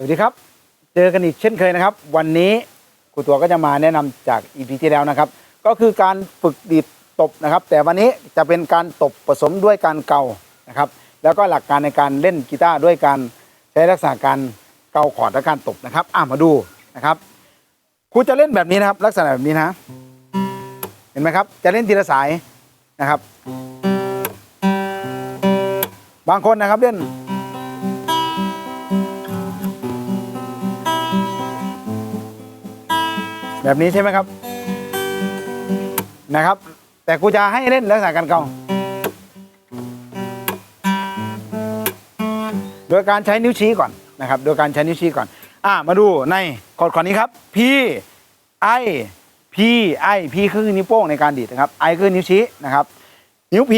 สวัสดีครับ เจอกันอีกเช่นเคยนะครับ วันนี้ครูตัวก็จะมาแนะนำจากอีพีที่แล้วนะครับ ก็คือการฝึกดีดตบนะครับ แต่วันนี้จะเป็นการตบผสมด้วยการเกานะครับ แล้วก็หลักการในการเล่นกีตาร์ด้วยการใช้ลักษณะการเกาขอดและการตบนะครับอะมาดูนะครับครูจะเล่นแบบนี้นะครับ ลักษณะแบบนี้นะ เห็นไหมครับ จะเล่นทีละสายนะครับ บางคนนะครับเล่น แบบนี้ใช่ไหมครับ นะครับ แต่กูจะให้เล่นลักษณะการเกาโดยการใช้นิ้วชี้ก่อนนะครับ โดยการใช้นิ้วชี้ก่อน อ่ามาดูในคอร์ดคอนี้ครับ P I P I P คือนิ้วโป้งในการดีดนะครับ I คือนิ้วชี้นะครับ นิ้ว P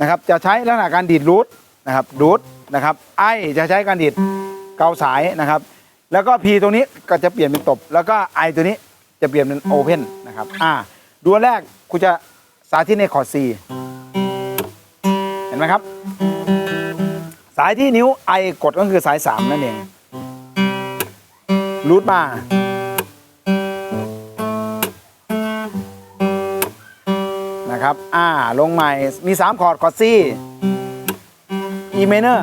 นะครับจะใช้ลักษณะการดีดรูทนะครับรูทนะครับ I จะใช้การดีดเกาสายนะครับ แล้วก็ P ตรงนี้ก็จะเปลี่ยนเป็นตบ แล้วก็ I ตัวนี้ จะเปลี่ยนเป็นโอเพนนะครับ อ่าดูอันแรกกูจะสาธิตในคอร์ด C เห็นไหมครับ สายที่นิ้ว I กดก็คือสาย 3 นั่นเองรูทมานะครับ อ่า ลงใหม่ มี 3 คอร์ด คอร์ด C E minor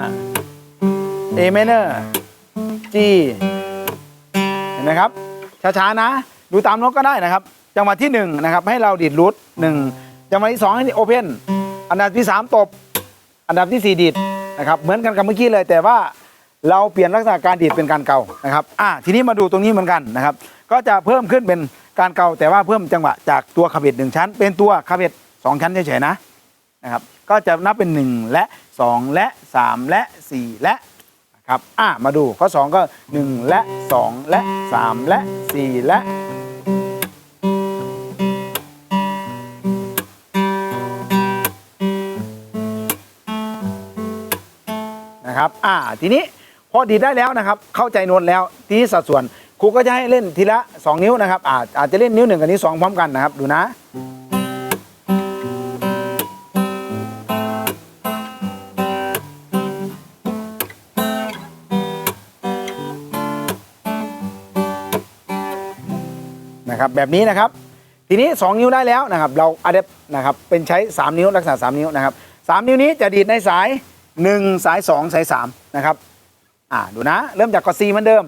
A minor G เห็นไหมครับ ช้า ๆ นะ ดูตามโน้ตก็ได้นะครับจังหวะที่1นะครับให้เราดีดรูทหนึ่งจังหวะที่2ให้โอเพนอันดับที่ 3 ตบ อันดับที่ 4 ดีดนะครับเหมือนกันกับเมื่อกี้เลย แต่ว่าเราเปลี่ยนลักษณะการดีดเป็นการเกานะครับอ่าทีนี้มาดูตรงนี้เหมือนกันนะครับ ก็จะเพิ่มขึ้นเป็นการเกาแต่ว่าเพิ่มจังหวะจากตัวคาเบตหนึ่งชั้น เป็นตัวคาเบตสองชั้นเฉยๆนะนะครับก็จะนับเป็น 1 และ 2 และ 3 และ 4 และนะครับอ่ามาดูข้อ 2 ก็ 1 และ 2 และ 3 และ 4 และ นะครับ อ่า ทีนี้พอดีดได้แล้วนะครับ เข้าใจน้ตแล้ว ทีนี้สัดส่วนครูก็จะให้เล่นทีละ 2 นิ้วนะครับ อาจอาจจะเล่นนิ้วหนึ่งกับนิ้วสองพร้อมกันนะครับ ดูนะ นะครับ แบบนี้นะครับ ทีนี้ 2 นิ้วได้แล้วนะครับ เราอะเดปนะครับ เป็นใช้ 3 นิ้วลักษณะ 3 นิ้วนะครับ 3 นิ้วนี้จะดีดในสาย 1สาย2สาย3นะครับ อ่าดูนะ เริ่มจากกอซีเหมือนเดิม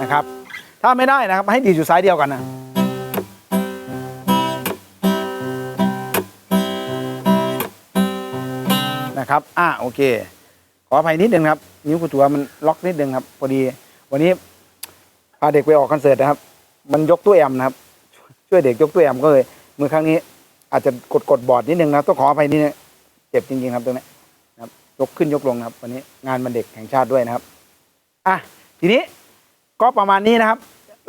นะครับ ถ้าไม่ได้นะครับ ให้ดีดอยู่สายเดียวกันนะนะครับ อ่าโอเค ขออภัยนิดนึงครับ นิ้วกุตัวมันล็อกนิดนึงครับพอดี วันนี้พาเด็กไปออกคอนเสิร์ตนะครับ มันยกตู้แอมนะครับ ช่วยเด็กยกตู้แอมก็เลยมือครั้งนี้ อาจจะกดกดบอร์ดนิดนึงนะครับต้องขออภัยนิดนึงเจ็บจริงๆครับตรงนี้นะครับ ยกขึ้นยกลงครับ วันนี้งานมันเด็กแห่งชาติด้วยนะครับอะทีนี้ก็ประมาณนี้นะครับ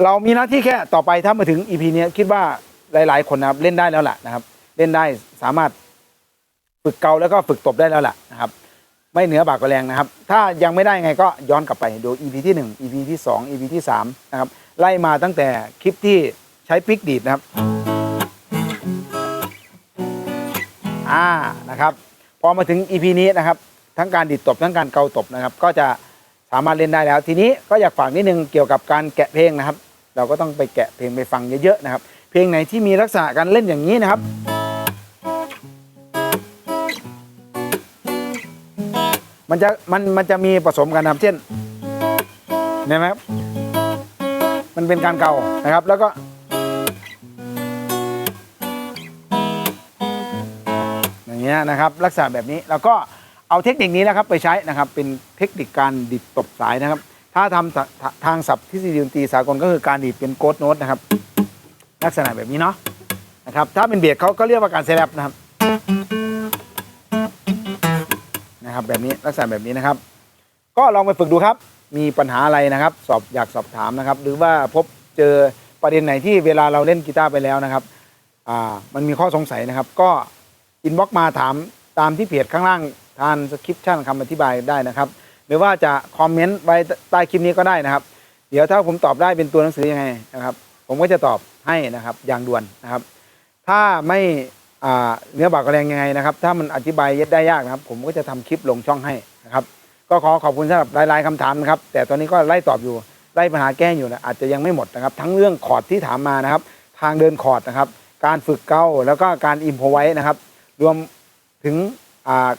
เรามีหน้าที่แค่ต่อไปถ้ามาถึง EP เนี้คิดว่าหลาย ๆ คนนะครับเล่นได้แล้วล่ะนะครับ เล่นได้สามารถฝึกเกาแล้วก็ฝึกตบได้แล้วล่ะ ไม่เหนือบากกว่าแรงนะครับ ถ้ายังไม่ได้ไงก็ย้อนกลับไปดู EP ที่ 1 EP ที่ 2 EP ที่3นะครับไล่มาตั้งแต่คลิปที่ใช้ปิกดีดนะครับอ่านะครับพอมาถึง EP นี้นะครับทั้งการดีดตบทั้งการเกาตบนะครับ ก็จะสามารถเล่นได้แล้ว ทีนี้ก็อยากฝากนิดนึงเกี่ยวกับการแกะเพลงนะครับ เราก็ต้องไปแกะเพลงไปฟังเยอะๆนะครับ เพลงไหนที่มีลักษณะการเล่นอย่างนี้นะครับ มันจะมันมันจะมีผสมกันนะครับเช่นเห็นไหมครับมันเป็นการเกานะครับ แล้วก็อย่างเงี้ยนะครับ ลักษณะแบบนี้แล้วก็เอาเทคนิคนี้นะครับไปใช้นะครับเป็นเทคนิคการดิดตบสายนะครับ ถ้าทำทาทางศัพท์ทฤษฎีดนตรีสากลก็คือการดีดเป็นโกดโน้ตนะครับ ลักษณะแบบนี้เนาะนะครับถ้าเป็นเบียดเขาก็เรียกว่าการเซแลบนะครับ นะครับ แบบนี้ลักษณะแบบนี้นะครับ ก็ลองไปฝึกดูครับ มีปัญหาอะไรนะครับ สอบอยากสอบถามนะครับ หรือว่าพบเจอประเด็นไหนที่เวลาเราเล่นกีตาร์ไปแล้วนะครับอ่ามันมีข้อสงสัยนะครับ ก็อินบ็อกมาถามตามที่เพจข้างล่างทานสคริปชั่นคำอธิบายได้นะครับ หรือว่าจะคอมเมนต์ไว้ใต้คลิปนี้ก็ได้นะครับ เดี๋ยวถ้าผมตอบได้เป็นตัวหนังสือยังไงนะครับ ผมก็จะตอบให้นะครับอย่างด่วนนะครับ ถ้าไม่ เนื้อบากกระแรงยังไงนะครับ ถ้ามันอธิบายยึดได้ยากนะครับ ผมก็จะทำคลิปลงช่องให้นะครับ ก็ขอขอบคุณสำหรับหลายๆคำถามนะครับ แต่ตอนนี้ก็ไล่ตอบอยู่ไล่ปัญหาแก้อยู่นะอาจจะยังไม่หมดนะครับ ทั้งเรื่องคอร์ดที่ถามมานะครับ ทางเดินคอร์ดนะครับ การฝึกเกาแล้วก็การอิมพอไว้นะครับ รวมถึง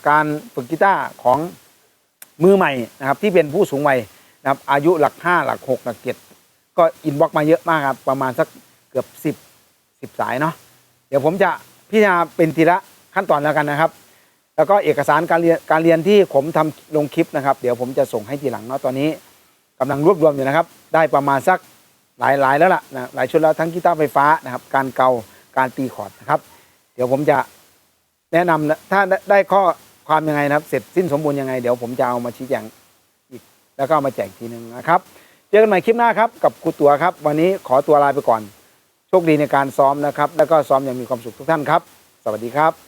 การฝึกกีตาร์ของมือใหม่นะครับ ที่เป็นผู้สูงวัยนะครับ อายุหลักห้าหลักหกหลักเจ็ดก็อินบ็อกมาเยอะมากครับ ประมาณสักเกือบสิบสิบสายเนาะเดี๋ยวผมจะ พิจารณาเป็นทีละขั้นตอนแล้วกันนะครับ แล้วก็เอกสารการเรียนการเรียนที่ผมทำลงคลิปนะครับ เดี๋ยวผมจะส่งให้ทีหลังเนาะตอนนี้กำลังรวบรวมอยู่นะครับ ได้ประมาณสักหลายหลายแล้วล่ะนะหลายชุดแล้วทั้งกีตาร์ไฟฟ้านะครับ การเกาการตีคอร์ดนะครับ เดี๋ยวผมจะแนะนำนะถ้าได้ได้ข้อความยังไงนะครับ เสร็จสิ้นสมบูรณ์ยังไง เดี๋ยวผมจะเอามาชี้แจงอีก แล้วก็เอามาแจกทีหนึ่งนะครับ เจอกันใหม่คลิปหน้าครับกับครูตัวครับ วันนี้ขอตัวลาไปก่อน โชคดีในการซ้อมนะครับ แล้วก็ซ้อมอย่างมีความสุขทุกท่านครับ สวัสดีครับ